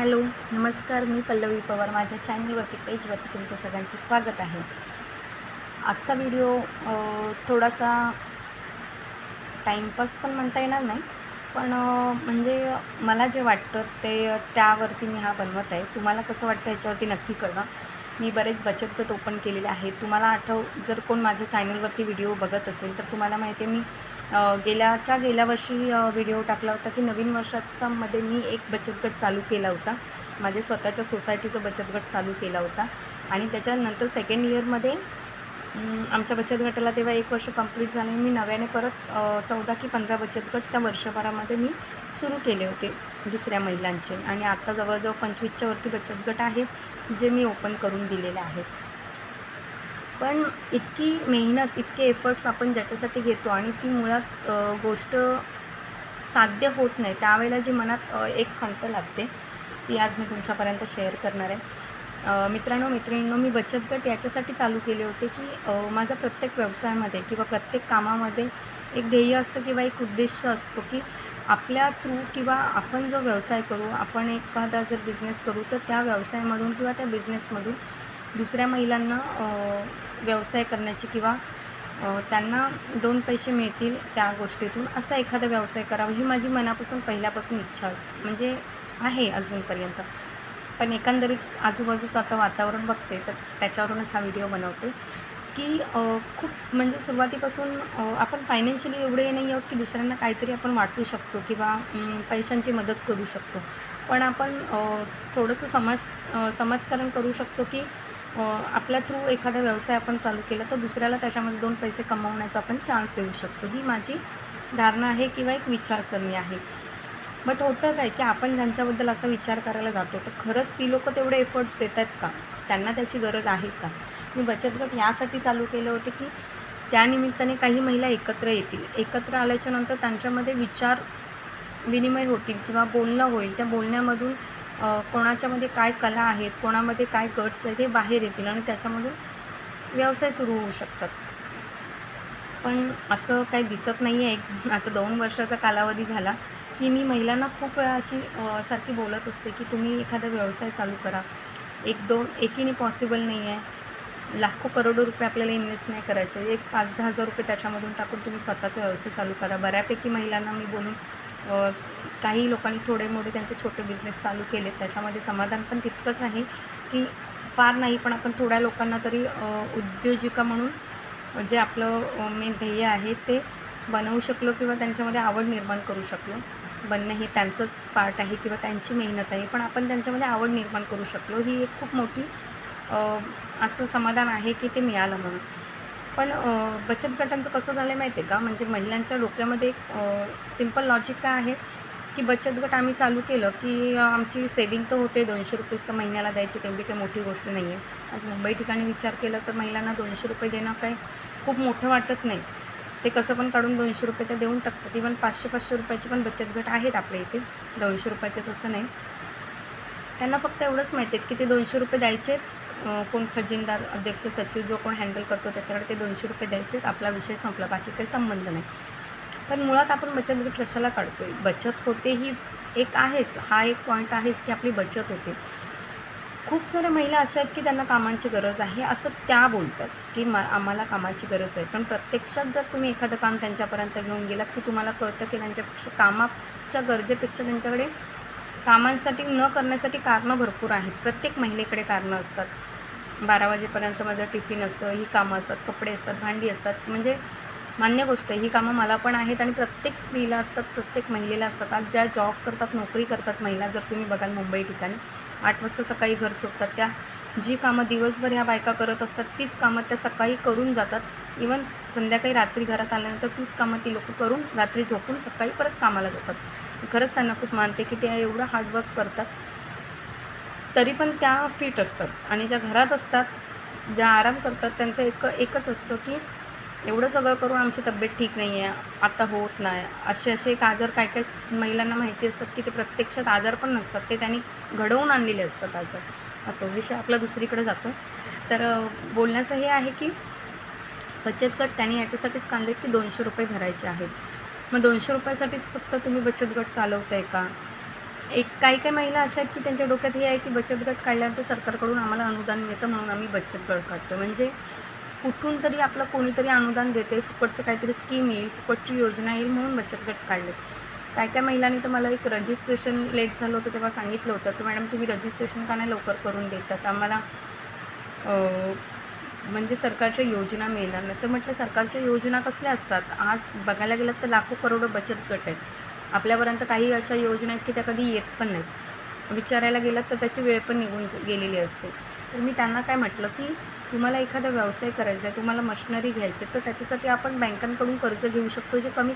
Hello नमस्कार मी पल्लवी पवार. माझ्या चॅनलवरती पेजवरती तुमचं सगळ्यांचं स्वागत आहे. आजचा व्हिडिओ थोडासा टाईमपास पण म्हणता येणार नाही पण म्हणजे मला जे वाटतं ते त्यावरती मी हा बनवत आहे. तुम्हाला कसं वाटतं याच्यावरती नक्की कळवा. मी बरेच बचत गट ओपन केलेले आहेत. तुम्हाला आठव जर कोण माझ्या चॅनलवरती व्हिडिओ बघत असेल तर तुम्हाला माहिती आहे मी गेल्याच्या गेल्या वर्षी व्हिडिओ टाकला होता की नवीन वर्षाच्यामध्ये मी एक बचत गट चालू केला होता. माझ्या स्वतःच्या सोसायटीचा बचत गट चालू केला होता. आणि त्याच्यानंतर सेकंड इयरमध्ये आमच्या बचत गटाला तेव्हा एक वर्ष कंप्लीट झाले. मी नव्याने परत चौदा की पंधरा बचत गट त्या वर्षभरामध्ये मी सुरू केले होते दुसऱ्या महिलांचे. आणि आत्ता जवळजवळ पंचवीसच्या वरती बचत गट आहेत जे मी ओपन करून दिलेले आहेत. पण इतकी मेहनत इतके एफर्ट्स आपण ज्याच्यासाठी घेतो आणि ती मुळात गोष्ट साध्य होत नाही. त्यावेळेला जी मनात एक खंत लागते ती आज मी तुमच्यापर्यंत शेअर करणार आहे. मित्रांनो मैत्रिणींनो मी बचत गट याच्यासाठी चालू केले होते की माझा प्रत्येक व्यवसायामध्ये किंवा प्रत्येक कामामध्ये एक ध्येय असतं किंवा एक उद्देश असतो की आपल्या थ्रू किंवा आपण जो व्यवसाय करू आपण एखादा जर बिझनेस करू तर त्या व्यवसायामधून किंवा त्या बिझनेसमधून दुसऱ्या महिलांना व्यवसाय करण्याची किंवा त्यांना दोन पैसे मिळतील त्या गोष्टीतून असा एखादा व्यवसाय करावा ही माझी मनापासून पहिल्यापासून इच्छा अस म्हणजे आहे अजूनपर्यंत. पण एकंदरीत आजूबाजूचं आता वातावरण बघते तर त्याच्यावरूनच हा व्हिडिओ बनवते की खूप म्हणजे सुरुवातीपासून आपण फायनान्शियली एवढे नाही आहोत की दुसऱ्यांना काहीतरी आपण वाटू शकतो किंवा पैशांची मदत करू शकतो. पण आपण थोडंसं समाज समाजकारण करू शकतो की आपल्या थ्रू एखादा व्यवसाय आपण चालू केला तर दुसऱ्याला त्याच्यामध्ये दोन पैसे कमवण्याचा आपण चान्स देऊ शकतो. ही माझी धारणा आहे किंवा एक विचारसरणी आहे. बट होतं काय की आपण ज्यांच्याबद्दल असा विचार करायला जातो तर खरंच ती लोकं तेवढे एफर्ट्स देत आहेत का? त्यांना त्याची गरज आहे का? मी बचत गट यासाठी चालू केले होते की त्यानिमित्ताने काही महिला एकत्र येतील. एकत्र आल्याच्यानंतर त्यांच्यामध्ये विचार विनिमय होतील किंवा बोलणं होईल. त्या बोलण्यामधून कोणाच्यामध्ये काय कला आहेत कोणामध्ये काय गट्स आहेत हे बाहेर येतील आणि त्याच्यामधून व्यवसाय सुरू होऊ शकतात. पण असं काही दिसत नाही आहे आता दोन वर्षाचा कालावधी झाला. की मी महिलांना खूप वेळा अशी सारखी बोलत असते की तुम्ही एखादा व्यवसाय चालू करा. एक दोन एकीने पॉसिबल नाही आहे लाखो करोडो रुपये आपल्याला इन्व्हेस्ट नाही करायचे. एक पाच दहा हजार रुपये त्याच्यामधून टाकून तुम्ही स्वतःचा व्यवसाय चालू करा. बऱ्यापैकी महिलांना मी बोलून काही लोकांनी थोडे मोठे त्यांचे छोटे बिझनेस चालू केले त्याच्यामध्ये समाधान पण तितकंच आहे की फार नाही पण आपण थोड्या लोकांना तरी उद्योजिका म्हणून जे आपलं मेन ध्येय आहे ते बनवू शकलो किंवा त्यांच्यामध्ये आवड निर्माण करू शकलो. बनणं हे त्यांचंच पार्ट आहे किंवा त्यांची मेहनत आहे. पण आपण त्यांच्यामध्ये आवड निर्माण करू शकलो. ही एक खूप मोठी असं समाधान आहे की ते मिळालं म्हणून. पण बचत गटांचं कसं झालं आहे माहिती आहे का? म्हणजे महिलांच्या डोक्यामध्ये एक सिंपल लॉजिक काय आहे की बचत गट आम्ही चालू केलं की आमची सेविंग तर होते. दोनशे रुपयेच तर महिन्याला द्यायची. तेवढी काही मोठी गोष्ट नाही आहे आज मुंबई ठिकाणी विचार केला तर महिलांना दोनशे रुपये देणं काही खूप मोठं वाटत नाही. ते कसं पण काढून दोनशे रुपये ते देऊन टाकतात. इवन पाचशे पाचशे रुपयाचे पण बचत गट आहेत आपल्या इथे. दोनशे रुपयाचेच असं नाही. त्यांना फक्त एवढंच माहिती आहे की ते दोनशे रुपये द्यायचे कोण खजिनदार अध्यक्ष सचिव जो कोण हँडल करतो त्याच्याकडे ते दोनशे रुपये द्यायचे आपला विषय संपला बाकी काही संबंध नाही. पण मुळात आपण बचत गट कशाला काढतो आहे बचत होते ही एक आहेच. हा एक पॉईंट आहेच की आपली बचत होते. खूप साऱ्या महिला अशा आहेत की त्यांना कामांची गरज आहे असं त्या बोलतात की मा आम्हाला कामाची गरज आहे. पण प्रत्यक्षात जर तुम्ही एखादं काम त्यांच्यापर्यंत घेऊन गेलात की तुम्हाला कळतं की त्यांच्यापेक्षा कामाच्या गरजेपेक्षा त्यांच्याकडे कामांसाठी न करण्यासाठी कारणं भरपूर आहेत. प्रत्येक महिलेकडे कारणं असतात. बारा वाजेपर्यंत माझं टिफिन असतं ही कामं असतात कपडे असतात भांडी असतात. म्हणजे मान्य गोष्ट आहे. ही कामं मला पण आहेत आणि प्रत्येक स्त्रीला असतात प्रत्येक महिलेला असतात. आज ज्या जॉब करतात नोकरी करतात महिला जर तुम्ही बघाल मुंबई ठिकाणी आठ वाजता सकाळी घर सोडतात. त्या जी कामं दिवसभर ह्या बायका करत असतात तीच कामं त्या सकाळी करून जातात. इवन संध्याकाळी रात्री घरात आल्यानंतर तीच कामं ती लोकं करून रात्री झोपून सकाळी परत कामाला जातात. खरंच त्यांना खूप मानते की त्या एवढं हार्डवर्क करतात. तरी पण त्या फिट असतात आणि ज्या घरात असतात ज्या आराम करतात त्यांचं एक एकच असतं की एवढं सगळं करून आमची तब्येत ठीक नाही आहे आता होत नाही. असे असे एक आजार काय काय महिलांना माहिती असतात की ते प्रत्यक्षात आजार पण नसतात ते त्यांनी घडवून आणलेले असतात आजार. असो विषय आपला दुसरीकडे जातो. तर बोलण्याचं हे आहे की बचत गट त्यांनी याच्यासाठीच काढलेत की दोनशे रुपये भरायचे आहेत. मग दोनशे रुपयासाठीच फक्त तुम्ही बचत गट चालवताय का? एक काही काही महिला अशा आहेत की त्यांच्या डोक्यात हे आहे की बचत गट काढल्यानंतर सरकारकडून आम्हाला अनुदान मिळतं म्हणून आम्ही बचत गट काढतो. म्हणजे कुठून तरी आपलं कोणीतरी अनुदान देते फुकटचं काहीतरी स्कीम येईल फुकटची योजना येईल म्हणून बचत गट काढले. काय काय महिलांनी तर मला एक रजिस्ट्रेशन लेट झालं होतं तेव्हा सांगितलं होतं की मॅडम तुम्ही रजिस्ट्रेशन का नाही लवकर करून देतात आम्हाला म्हणजे सरकारच्या योजना मिळणार नाही. तर म्हटलं सरकारच्या योजना कसल्या असतात? आज बघायला गेलं तर लाखो करोडो बचत गट आहेत. आपल्यापर्यंत काही अशा योजना आहेत की त्या कधी येत पण नाहीत. विचारायला गेलं तर त्याची वेळ पण निघून गेलेली असते. तर मी त्यांना काय म्हटलं की तुम्हाला एखादा व्यवसाय करायचा आहे तुम्हाला मशिनरी घ्यायची आहे, तर त्याच्यासाठी आपण बँकांकडून कर्ज घेऊ शकतो जे कमी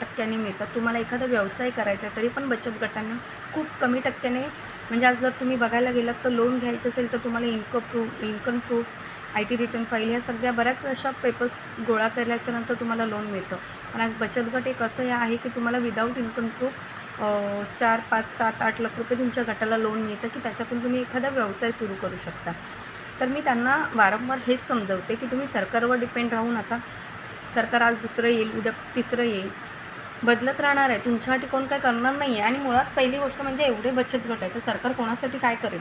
टक्क्याने मिळतात. तुम्हाला एखादा व्यवसाय करायचा आहे तरी पण बचत गटांना खूप कमी टक्क्याने म्हणजे आज जर तुम्ही बघायला गेलात तर लोन घ्यायचं असेल तर तुम्हाला income proof income proof I T return file ह्या सगळ्या बऱ्याच अशा पेपर्स गोळा केल्याच्यानंतर तुम्हाला लोन मिळतं. आणि आज बचत गट एक असं हे आहे की तुम्हाला विदाऊट इन्कम प्रूफ चार पाच सात आठ लाख रुपये तुमच्या गटाला लोन मिळतं की त्याच्यातून तुम्ही एखादा व्यवसाय सुरू करू शकता. तर मी त्यांना वारंवार हेच समजवते की तुम्ही सरकारवर डिपेंड राहू नका सरकार आज दुसरं येईल उद्या तिसरं येईल. बदलत राहणार आहे. तुमच्यासाठी कोण काय करणार नाही आहे आणि मुळात पहिली गोष्ट म्हणजे एवढे बचत गट आहे तर सरकार कोणासाठी काय करेल?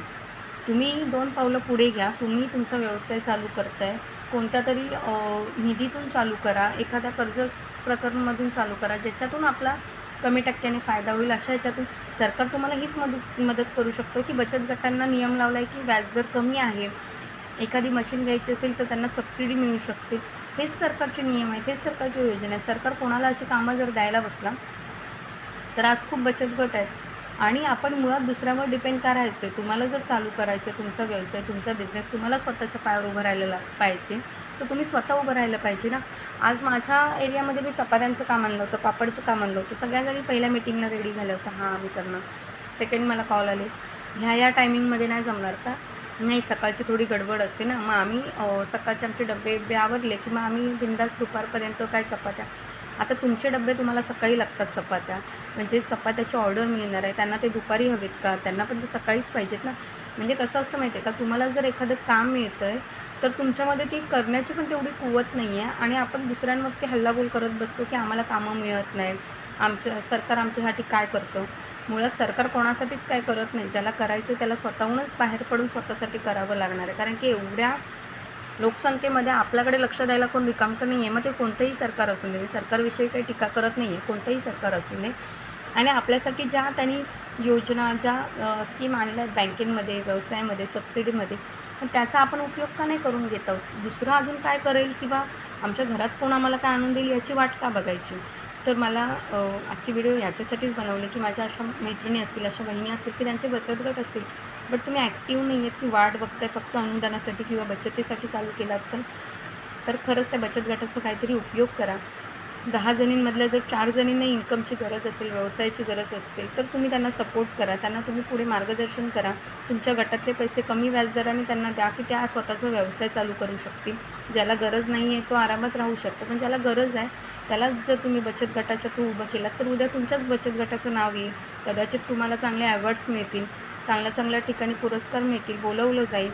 तुम्ही दोन पावलं पुढे घ्या. तुम्ही तुमचा व्यवसाय चालू करताय. कोणत्या तरी निधीतून चालू करा. एखाद्या कर्ज प्रकरणमधून चालू करा. ज्याच्यातून आपला कमी टक्क्याने फायदा होईल अशा ह्याच्यातून सरकार तुम्हाला हीच मदत मदत करू शकतो की बचत गटांना नियम लावला आहे की व्याजदर कमी आहे. एखादी मशीन घ्यायची असेल तर त्यांना सबसिडी मिळू शकते. हेच सरकारचे नियम आहेत हेच सरकारची योजना आहे सरकार कोणाला अशी कामं जर द्यायला बसला तर आज खूप बचत गट आहेत. आणि आपण मुळात दुसऱ्यावर डिपेंड करायचं आहे तुम्हाला जर चालू करायचं आहे तुमचा व्यवसाय तुमचा बिझनेस तुम्हाला स्वतःच्या पायावर उभं राहायला पाहिजे तर तुम्ही स्वतः उभं राहायला पाहिजे ना. आज माझ्या एरियामध्ये मी चपात्यांचं काम आणलं होतं पापडचं काम आणलं होतं. सगळ्या जणी पहिल्या मीटिंगला रेडी झाल्या होत्या. हां आम्ही करणार. सेकंड मला कॉल आले. ह्या या टायमिंगमध्ये नाही जमणार का? नाही सकाळची थोडी गडबड असते ना. मग आम्ही सकाळचे आमचे डबे बिबे आवरले की मग आम्ही बिंदास दुपारपर्यंत काय चपात्या. आता तुमचे डबे तुम्हाला सकाळी लागतात चपात्या. म्हणजे चपात्याची ऑर्डर मिळणार आहे. त्यांना ते दुपारी हवेत का? त्यांना पण ते सकाळीच पाहिजेत ना. म्हणजे कसं असतं माहिती आहे का? तुम्हाला जर एखादं काम मिळतं आहे तर तुमच्यामध्ये ती करण्याची पण तेवढी कुवत नाही आहे आणि आपण दुसऱ्यांवरती हल्लाबोल करत बसतो की आम्हाला कामं मिळत नाही आमच्या सरकार आमच्यासाठी काय करतं? मुळात सरकार कोणासाठीच काय करत नाही. ज्याला करायचं त्याला स्वतःहूनच बाहेर पडून स्वतःसाठी करावं लागणार आहे. कारण की एवढ्या लोकसंख्येमध्ये आपल्याकडे लक्ष द्यायला कोण रिकामकं नाही आहे मग ते कोणतंही सरकार असू दे. सरकारविषयी काही टीका करत नाही आहे कोणतंही सरकार असू दे. आणि आपल्यासाठी ज्या त्यांनी योजना ज्या स्कीम आणल्या आहेत बँकेमध्ये व्यवसायामध्ये सबसिडीमध्ये पण त्याचा आपण उपयोग का नाही करून घेत आहोत? दुसरं अजून काय करेल? किंवा आमच्या घरात कोण आम्हाला काय आणून देईल याची वाट का बघायची? तर मला आजची व्हिडिओ ह्याच्यासाठीच बनवली की माझ्या अशा मैत्रिणी असतील अशा बहिणी असतील की त्यांचे बचत गट असतील. बट तुम्ही ॲक्टिव्ह नाही आहेत की वाट बघताय फक्त अनुदानासाठी किंवा बचतीसाठी चालू केला असेल तर खरंच त्या बचत गटाचा काहीतरी उपयोग करा. दहा जणींमधल्या जर चार जणींना इन्कमची गरज असेल व्यवसायाची गरज असते तर तुम्ही त्यांना सपोर्ट करा. त्यांना तुम्ही पुढे मार्गदर्शन करा. तुमच्या गटातले पैसे कमी व्याजदराने त्यांना द्या की त्या स्वतःचा व्यवसाय चालू करू शकतील. ज्याला गरज नाही आहे तो आरामात राहू शकतो. पण ज्याला गरज आहे त्याला जर तुम्ही बचत गटाच्या थ्रू उभं केलात तर उद्या तुमच्याच बचत गटाचं नाव येईल. कदाचित तुम्हाला चांगले अवॉर्ड्स मिळतील चांगल्या चांगल्या ठिकाणी पुरस्कार मिळतील बोलवलं जाईल.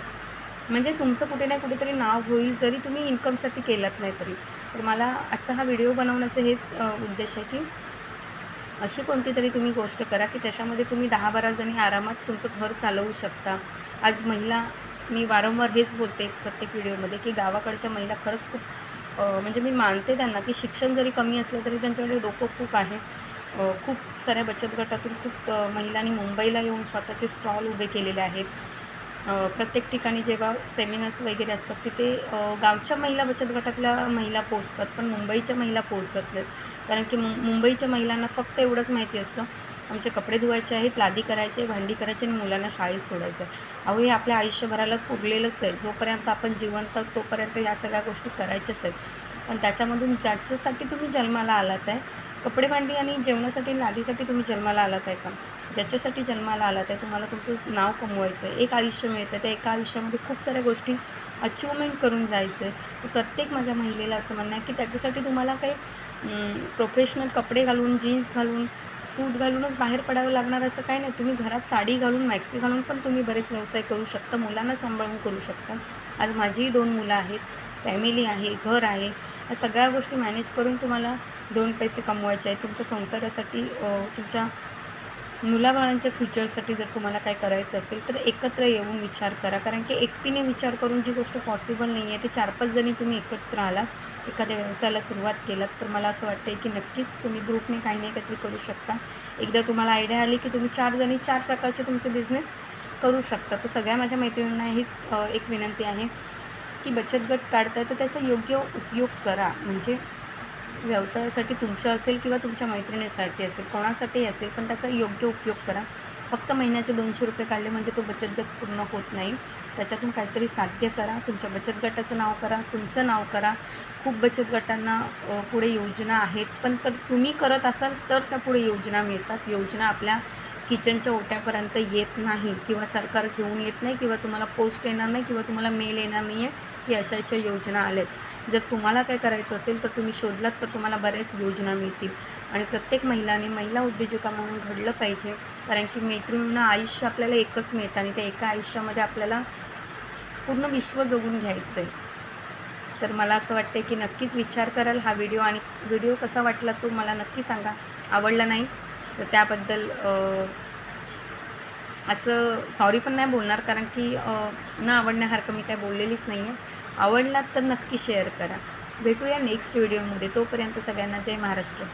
म्हणजे तुमचं कुठे ना कुठेतरी नाव होईल जरी तुम्ही इन्कमसाठी केलात नाही तरी तर मला आजचा हा व्हिडिओ बनवण्याचं हेच उद्देश आहे की अशी कोणती तरी तुम्ही गोष्ट करा की त्याच्यामध्ये तुम्ही दहा बारा जणी आरामात तुमचं घर चालवू शकता. आज महिला मी वारंवार हेच बोलते प्रत्येक व्हिडिओमध्ये की गावाकडच्या महिला खरंच खूप म्हणजे मी मानते त्यांना की शिक्षण जरी कमी असलं तरी त्यांच्याकडे डोकं खूप आहे. खूप साऱ्या बचत गटातून खूप महिलांनी मुंबईला येऊन स्वतःचे स्टॉल उभे केलेले आहेत. प्रत्येक ठिकाणी जेव्हा सेमिनार्स वगैरे असतात तिथे गावच्या महिला बचत गटातल्या महिला पोचतात पण मुंबईच्या महिला पोचत नाहीत. कारण की मुं मुंबईच्या महिलांना फक्त एवढंच माहिती असतं आमचे कपडे धुवायचे आहेत लादी करायचे भांडी करायची आणि मुलांना शाळेत सोडायचं आहे. अहो हे आपल्या आयुष्यभराला पुरलेलंच आहे. जोपर्यंत आपण जिवंत तोपर्यंत ह्या सगळ्या गोष्टी करायच्याच आहेत. पण त्याच्यामधून ज्याच्यासाठी तुम्ही जन्माला आलात आहे कपडे भांडी आणि जेवणासाठी लादीसाठी तुम्ही जन्माला आलात आहे का? ज्याच्यासाठी जन्माला आला त्या तुम्हाला तुमचं नाव कमवायचं आहे एक आयुष्य मिळतं त्या एका आयुष्यामध्ये खूप साऱ्या गोष्टी अचिव्हमेंट करून जायचं आहे तर प्रत्येक माझ्या महिलेला असं म्हणणं आहे की त्याच्यासाठी तुम्हाला काही प्रोफेशनल कपडे घालून जीन्स घालून सूट घालूनच बाहेर पडावं लागणार असं काही नाही. तुम्ही घरात साडी घालून मॅक्सी घालून पण तुम्ही बरेच व्यवसाय करू शकता मुलांना सांभाळून करू शकता. आज माझीही दोन मुलं आहेत फॅमिली आहे घर आहे. या सगळ्या गोष्टी मॅनेज करून तुम्हाला दोन पैसे कमवायचे आहे तुमच्या संसारासाठी तुमच्या मुलाबाळांच्या फ्युचरसाठी जर तुम्हाला काय करायचं असेल तर एकत्र येऊन विचार करा. कारण की एकटीने विचार करून जी गोष्ट पॉसिबल नाही आहे ते चार पाच जणी तुम्ही एकत्र आलात एखाद्या व्यवसायाला सुरुवात केलात तर मला असं वाटतं की नक्कीच तुम्ही ग्रुपने काही नाही काहीतरी करू शकता. एकदा तुम्हाला आयडिया आली की तुम्ही चार जणी चार प्रकारचे तुमचे बिझनेस करू शकता. तर सगळ्या माझ्या मैत्रिणींना हीच एक विनंती आहे की बचत गट काढताय तर त्याचा योग्य उपयोग करा. म्हणजे व्यवसायासाठी तुमच्या असेल किंवा तुमच्या मैत्रिणीसाठी असेल कोणासाठीही असेल पण त्याचा योग्य उपयोग करा. फक्त महिन्याचे दोनशे रुपये काढले म्हणजे तो बचत गट पूर्ण होत नाही. त्याच्यातून काहीतरी साध्य करा. तुमच्या बचत गटाचं नाव करा. तुमचं नाव करा. खूप बचत गटांना पुढे योजना आहेत. पण तर तुम्ही करत असाल तर त्या पुढे योजना मिळतात. योजना आपल्या किचनच्या ओट्यापर्यंत येत नाही किंवा सरकार घेऊन येत नाही किंवा तुम्हाला पोस्ट येणार नाही किंवा तुम्हाला मेल येणार नाही आहे की अशा अशा योजना आल्यात. जर तुम्हाला काय करायचं असेल तर तुम्ही शोधलात तर तुम्हाला बऱ्याच योजना मिळतील. आणि प्रत्येक महिलाने महिला उद्योजका म्हणून घडलं पाहिजे. कारण की मैत्रिणींना आयुष्य आपल्याला एकच मिळतं आणि त्या एका आयुष्यामध्ये आपल्याला पूर्ण विश्व जगून घ्यायचं आहे तर मला असं वाटतं की नक्कीच विचार कराल हा व्हिडिओ आणि व्हिडिओ कसा वाटला तो मला नक्की सांगा. आवडला नाही तर त्याबद्दल असं सॉरी पण नाही बोलणार कारण की न आवडण्यासारखं मी काय बोललेलीच नाही आहे आवडलात तर नक्की शेअर करा. भेटूया नेक्स्ट व्हिडिओमध्ये तोपर्यंत सगळ्यांना जय महाराष्ट्र.